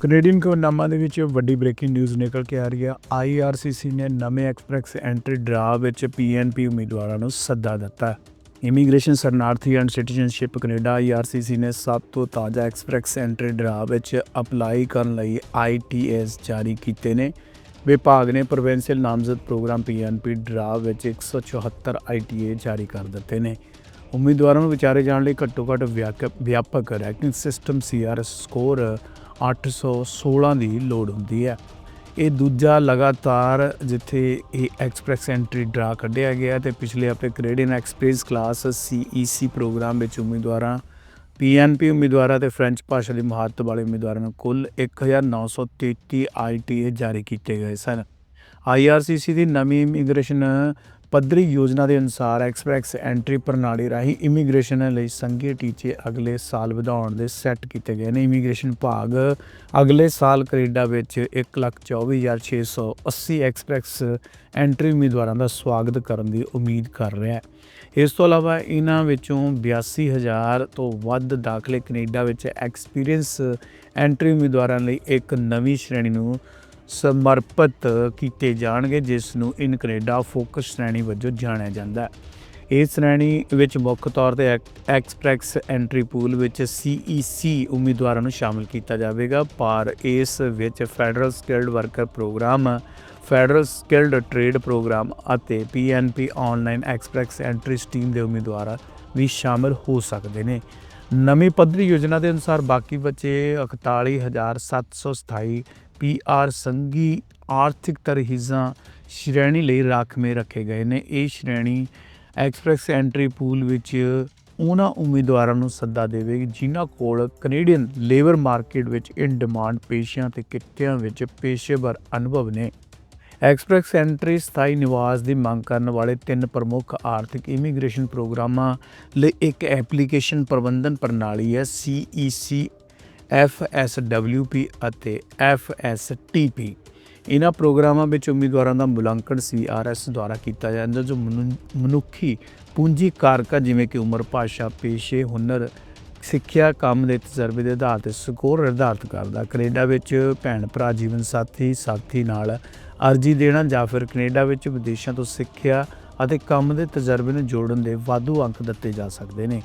Canadian ਖਬਰਨਾਮਾ ਦੇ ਵਿੱਚ ਵੱਡੀ ਬ੍ਰੇਕਿੰਗ ਨਿਊਜ਼ ਨਿਕਲ ਕੇ ਆ ਰਹੀ ਹੈ। ਆਈਆਰਸੀਸੀ ਨੇ ਨਵੇਂ ਐਕਸਪ੍ਰੈਸ ਐਂਟਰੀ ਡਰਾ ਵਿੱਚ ਪੀਐਨਪੀ ਉਮੀਦਵਾਰਾਂ ਨੂੰ ਸੱਦਾ ਦਿੱਤਾ ਇਮੀਗ੍ਰੇਸ਼ਨ ਸ਼ਰਨਾਰਥੀ ਐਂਡ ਸਿਟੀਜ਼ਨਸ਼ਿਪ ਕੈਨੇਡਾ ਆਈਆਰਸੀਸੀ ਨੇ ਸਭ ਤੋਂ ਤਾਜ਼ਾ ਐਕਸਪ੍ਰੈਸ ਐਂਟਰੀ ਡਰਾ ਵਿੱਚ ਅਪਲਾਈ ਕਰਨ ਲਈ ਆਈਟੀਐਸ ਜਾਰੀ ਕੀਤੇ ਨੇ। ਵਿਭਾਗ ਨੇ ਪ੍ਰੋਵਿੰਸ਼ੀਅਲ ਨਾਮਜ਼ਦ ਪ੍ਰੋਗਰਾਮ ਪੀਐਨਪੀ ਡਰਾ ਵਿੱਚ 174 ਆਈਟੀਏ ਜਾਰੀ ਕਰ ਦਿੱਤੇ ਨੇ। ਉਮੀਦਵਾਰਾਂ ਨੂੰ ਵਿਚਾਰੇ ਜਾਣ ਲਈ ਘੱਟੋ ਘੱਟ ਵਿਆਕ- ਵਿਆਪਕ ਰੈਂਕਿੰਗ ਸਿਸਟਮ ਸੀਆਰਐਸ ਸਕੋਰ 816 ਦੀ ਲੋੜ ਹੁੰਦੀ ਹੈ। ਇਹ ਦੂਜਾ ਲਗਾਤਾਰ ਜਿੱਥੇ ਇਹ ਐਕਸਪ੍ਰੈਸ ਐਂਟਰੀ ਡਰਾ ਕੱਢਿਆ ਗਿਆ ਤੇ ਪਿਛਲੇ ਹਫ਼ਤੇ Canadian express class CEC program ਵਿੱਚ ਉਮੀਦਵਾਰਾਂ ਪੀਐਨਪੀ ਉਮੀਦਵਾਰਾਂ ਤੇ ਫ੍ਰੈਂਚ ਭਾਸ਼ਾ ਦੇ ਮਹੱਤਵ ਵਾਲੇ ਉਮੀਦਵਾਰਾਂ ਨੂੰ ਕੁੱਲ 1933 ਆਈਟੀਏ ਜਾਰੀ ਕੀਤੇ ਗਏ ਸਨ। ਆਈਆਰਸੀਸੀ ਦੀ ਨਵੀਂ ਇਮੀਗ੍ਰੇਸ਼ਨ ਪੱਧਰੀ ਯੋਜਨਾ ਦੇ ਅਨੁਸਾਰ ਐਕਸਪ੍ਰੈਸ ਐਂਟਰੀ ਪ੍ਰਣਾਲੀ ਰਾਹੀਂ ਇਮੀਗ੍ਰੇਸ਼ਨ ਲਈ ਸੰਘੀ ਟੀਚੇ ਅਗਲੇ ਸਾਲ ਵਧਾਉਣ ਦੇ ਸੈੱਟ ਕੀਤੇ ਗਏ ਨੇ। ਇਮੀਗ੍ਰੇਸ਼ਨ ਵਿਭਾਗ ਅਗਲੇ ਸਾਲ ਕੈਨੇਡਾ ਵਿੱਚ 124680 ਐਕਸਪ੍ਰੈਸ ਐਂਟਰੀ ਉਮੀਦਵਾਰਾਂ ਦਾ ਸਵਾਗਤ ਕਰਨ ਦੀ ਉਮੀਦ ਕਰ ਰਿਹਾ ਹੈ। ਇਸ ਤੋਂ ਇਲਾਵਾ ਇਹਨਾਂ ਵਿੱਚੋਂ 82000 ਤੋਂ ਵੱਧ ਦਾਖਲੇ ਕੈਨੇਡਾ ਵਿੱਚ ਐਕਸਪੀਰੀਅੰਸ ਐਂਟਰੀ ਉਮੀਦਵਾਰਾਂ ਲਈ ਇੱਕ ਨਵੀਂ ਸ਼੍ਰੇਣੀ ਨੂੰ ਸਮਰਪਿਤ ਕੀਤੇ ਜਾਣਗੇ, ਜਿਸ ਨੂੰ ਇਨ ਕੈਨੇਡਾ ਫੋਕਸ ਸ਼੍ਰੇਣੀ ਵਜੋਂ ਜਾਣਿਆ ਜਾਂਦਾ ਹੈ। ਇਸ ਸ਼੍ਰੇਣੀ ਵਿੱਚ ਮੁੱਖ ਤੌਰ ਤੇ ਐਕ- ਐਕਸਪ੍ਰੈਸ ਐਂਟਰੀ ਪੂਲ ਵਿੱਚ ਸੀਈਸੀ ਉਮੀਦਵਾਰਾਂ ਨੂੰ ਸ਼ਾਮਲ ਕੀਤਾ ਜਾਵੇਗਾ। ਪਰ ਇਸ ਵਿੱਚ federal skilled worker program federal skilled trade program ਅਤੇ PNP online express entry stream ਦੇ ਉਮੀਦਵਾਰ ਵੀ ਸ਼ਾਮਲ ਹੋ ਸਕਦੇ ਨੇ। ਨਵੀਂ ਪੱਧਰੀ ਯੋਜਨਾ ਦੇ ਅਨੁਸਾਰ ਬਾਕੀ ਬਚੇ 41727 ਪੀਆਰ ਸੰਘੀ ਆਰਥਿਕ ਤਰਹੀਜ਼ਾਂ ਸ਼੍ਰੇਣੀ ਲਈ ਰਾਖਵੇਂ ਰੱਖੇ ਗਏ ਨੇ। ਇਹ ਸ਼੍ਰੇਣੀ ਐਕਸਪ੍ਰੈਸ ਐਂਟਰੀ ਪੂਲ ਵਿੱਚ ਉਹਨਾਂ ਉਮੀਦਵਾਰਾਂ ਨੂੰ ਸੱਦਾ ਦੇਵੇਗੀ, ਜਿਨ੍ਹਾਂ ਕੋਲ ਕੈਨੇਡੀਅਨ ਲੇਬਰ ਮਾਰਕੀਟ ਵਿੱਚ ਇਨ ਡਿਮਾਂਡ ਪੇਸ਼ਿਆਂ ਤੇ ਕਿੱਤਿਆਂ ਵਿੱਚ ਪੇਸ਼ੇਵਰ ਅਨੁਭਵ ਨੇ। ਐਕਸਪ੍ਰੈਸ ਐਂਟਰੀ ਸਥਾਈ ਨਿਵਾਸ ਦੀ ਮੰਗ ਕਰਨ ਵਾਲੇ ਤਿੰਨ ਪ੍ਰਮੁੱਖ ਆਰਥਿਕ ਇਮੀਗ੍ਰੇਸ਼ਨ ਪ੍ਰੋਗਰਾਮਾਂ ਲਈ ਇੱਕ ਐਪਲੀਕੇਸ਼ਨ ਪ੍ਰਬੰਧਨ ਪ੍ਰਣਾਲੀ ਹੈ ਸੀਈਸੀ FSWP ਅਤੇ FSTP ਇਹਨਾਂ ਪ੍ਰੋਗਰਾਮਾਂ ਵਿੱਚ ਉਮੀਦਵਾਰਾਂ ਦਾ ਮੁਲਾਂਕਣ ਸੀਆਰਐਸ ਦੁਆਰਾ ਕੀਤਾ ਜਾਂਦਾ, ਜੋ ਮਨੁ- ਮਨੁੱਖੀ ਪੂੰਜੀ ਕਾਰਕਾਂ ਜਿਵੇਂ ਕਿ ਉਮਰ, ਭਾਸ਼ਾ, ਪੇਸ਼ੇ, ਹੁਨਰ, ਸਿੱਖਿਆ, ਕੰਮ ਦੇ ਤਜਰਬੇ ਦੇ ਆਧਾਰ ਤੇ ਸਕੋਰ ਨਿਰਧਾਰਤ ਕਰਦਾ। ਕੈਨੇਡਾ ਵਿੱਚ ਭੈਣ ਭਰਾ, ਜੀਵਨ ਸਾਥੀ ਸਾਥੀ ਨਾਲ ਅਰਜ਼ੀ ਦੇਣਾ ਜਾਂ ਫਿਰ ਕੈਨੇਡਾ ਵਿੱਚ ਵਿਦੇਸ਼ਾਂ ਤੋਂ ਸਿੱਖਿਆ ਅਤੇ ਕੰਮ ਦੇ ਤਜਰਬੇ ਨੂੰ ਜੋੜਨ ਦੇ ਵਾਧੂ ਅੰਕ ਦਿੱਤੇ ਜਾ ਸਕਦੇ ਨੇ।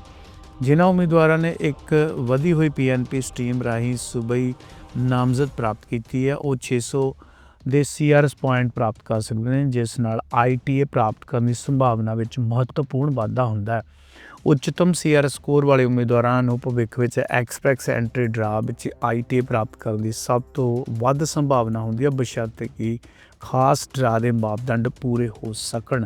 ਜਿਨ੍ਹਾਂ ਉਮੀਦਵਾਰਾਂ ਨੇ ਇੱਕ ਵਧੀ ਹੋਈ ਪੀਐਨਪੀ ਸਟ੍ਰੀਮ ਰਾਹੀਂ ਸੂਬਈ ਨਾਮਜ਼ਦ ਪ੍ਰਾਪਤ ਕੀਤੀ ਹੈ, ਉਹ 600 ਦੇ ਸੀਆਰਐਸ ਪੁਆਇੰਟ ਪ੍ਰਾਪਤ ਕਰ ਸਕਦੇ ਨੇ, ਜਿਸ ਨਾਲ ਆਈਟੀਏ ਪ੍ਰਾਪਤ ਕਰਨ ਦੀ ਸੰਭਾਵਨਾ ਵਿੱਚ ਮਹੱਤਵਪੂਰਨ ਵਾਧਾ ਹੁੰਦਾ ਹੈ। ਉੱਚਤਮ ਸੀਆਰਐਸ ਸਕੋਰ ਵਾਲੇ ਉਮੀਦਵਾਰਾਂ ਨੂੰ ਭਵਿੱਖ ਵਿੱਚ ਐਕਸਪ੍ਰੈਸ ਐਂਟਰੀ ਡਰਾ ਵਿੱਚ ਆਈਟੀਏ ਪ੍ਰਾਪਤ ਕਰਨ ਦੀ ਸਭ ਤੋਂ ਵੱਧ ਸੰਭਾਵਨਾ ਹੁੰਦੀ ਹੈ, ਬਸ਼ਰਤੇ ਕਿ ਖਾਸ ਡਰਾ ਦੇ ਮਾਪਦੰਡ ਪੂਰੇ ਹੋ ਸਕਣ।